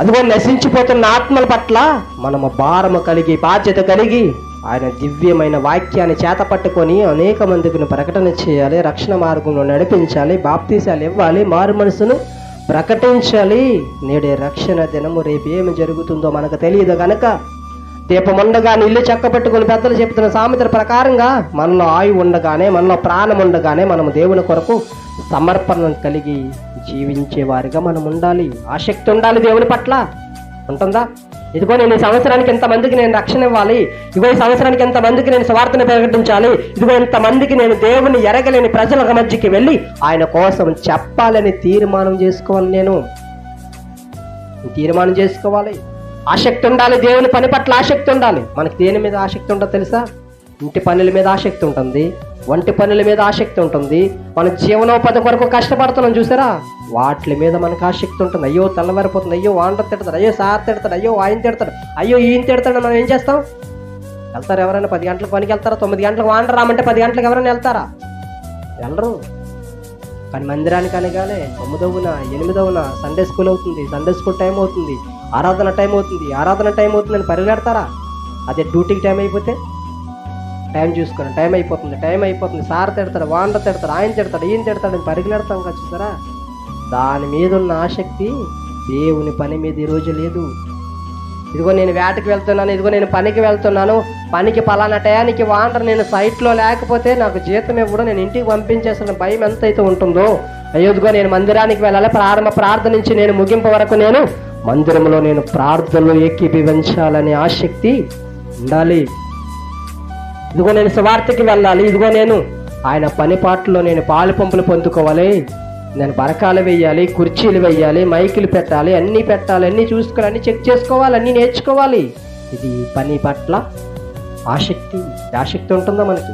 అదిగో నశించిపోతున్న ఆత్మల పట్ల మనము భారము కలిగి బాధ్యత కలిగి ఆయన దివ్యమైన వాక్యాన్ని చేత పట్టుకొని అనేక మందికి ప్రకటన చేయాలి రక్షణ మార్గంలో నడిపించాలి బాప్తీసాలు ఇవ్వాలి మారు మనసును ప్రకటించాలి. నేడే రక్షణ దినము రేపు ఏమి జరుగుతుందో మనకు తెలియదు కనుక దీపం ఉండగానే ఇల్లు చెక్క పెట్టుకుని పెద్దలు చెప్తున్న సామెతల ప్రకారంగా మనలో ఆయువు ఉండగానే మనలో ప్రాణం ఉండగానే మనం దేవుని కొరకు సమర్పణ కలిగి జీవించేవారిగా మనం ఉండాలి. ఆసక్తి ఉండాలి దేవుని పట్ల. ఉంటుందా? ఇదిగో నేను ఈ సంవత్సరానికి ఎంతమందికి నేను రక్షణ ఇవ్వాలి. ఇదిగో ఈ సంవత్సరానికి ఎంతమందికి నేను స్వార్థను ప్రకటించాలి. ఇదిగో ఎంతమందికి నేను దేవుని ఎరగలేని ప్రజల మధ్యకి వెళ్ళి ఆయన కోసం చెప్పాలని తీర్మానం చేసుకోవాలి నేను. తీర్మానం చేసుకోవాలి. ఆసక్తి ఉండాలి దేవుని పని పట్ల ఆసక్తి ఉండాలి. మనకి దేని మీద ఆసక్తి ఉండదు తెలుసా? ఇంటి పనుల మీద ఆసక్తి ఉంటుంది. వంటి పనుల మీద ఆసక్తి ఉంటుంది. మన జీవనోపాధి కొరకు కష్టపడుతున్నాం చూసారా? వాటి మీద మనకు ఆసక్తి ఉంటుంది. అయ్యో తెల్లవారిపోతుంది. అయ్యో వాండ తిడతాడు. అయ్యో సార్ తిడతాడు. అయ్యో ఆయన తిడతాడు. అయ్యో ఈయన తిడతాడు. మనం ఏం చేస్తాం? వెళ్తారు ఎవరైనా? పది గంటలకు పనికి వెళ్తారా? తొమ్మిది గంటలకు వాండ రామంటే పది గంటలకు ఎవరైనా వెళ్తారా? వెళ్ళరు. కానీ మందిరానికి అనగానే తొమ్మిదవున ఎనిమిదవున సండే స్కూల్ అవుతుంది. సండే స్కూల్ టైం అవుతుంది. ఆరాధన టైం అవుతుంది. ఆరాధన టైం అవుతుంది అని పరిగెడతారా? అదే డ్యూటీకి టైం అయిపోతే? టైం చూసుకోండి. టైం అయిపోతుంది. టైం అయిపోతుంది. సార్ తిడతాడు వాండ తిడతాడు ఆయన తిడతాడు ఈయన తిడతాడు అని పరిగెడతాం కదా చూసారా? దాని మీద ఉన్న ఆసక్తి దేవుని పని మీద ఈరోజు లేదు. ఇదిగో నేను వేటకి వెళ్తున్నాను ఇదిగో నేను పనికి వెళ్తున్నాను. పనికి పలానా టయానికి వాండర్ నేను సైట్లో లేకపోతే నాకు జీతం ఇవ్వడం నేను ఇంటికి పంపించేసిన భయం ఎంతైతే ఉంటుందో అయ్యో నేను మందిరానికి వెళ్ళాలి. ప్రారంభ ప్రార్థన నుంచి నేను ముగింపు వరకు నేను మందిరంలో నేను ప్రార్థనలు ఏకీభవించాలనే ఆసక్తి ఉండాలి. ఇదిగో నేను సువార్తకి వెళ్ళాలి. ఇదిగో నేను ఆయన పని పాటలో నేను పాలు పంపులు పొందుకోవాలి. నేను బరకాలు వేయాలి కుర్చీలు వేయాలి మైకులు పెట్టాలి అన్నీ పెట్టాలి అన్నీ చూసుకోవాలి అన్నీ చెక్ చేసుకోవాలి అన్నీ నేర్చుకోవాలి. ఇది పని పట్ల ఆసక్తి ఆసక్తి ఉంటుందా మనకి?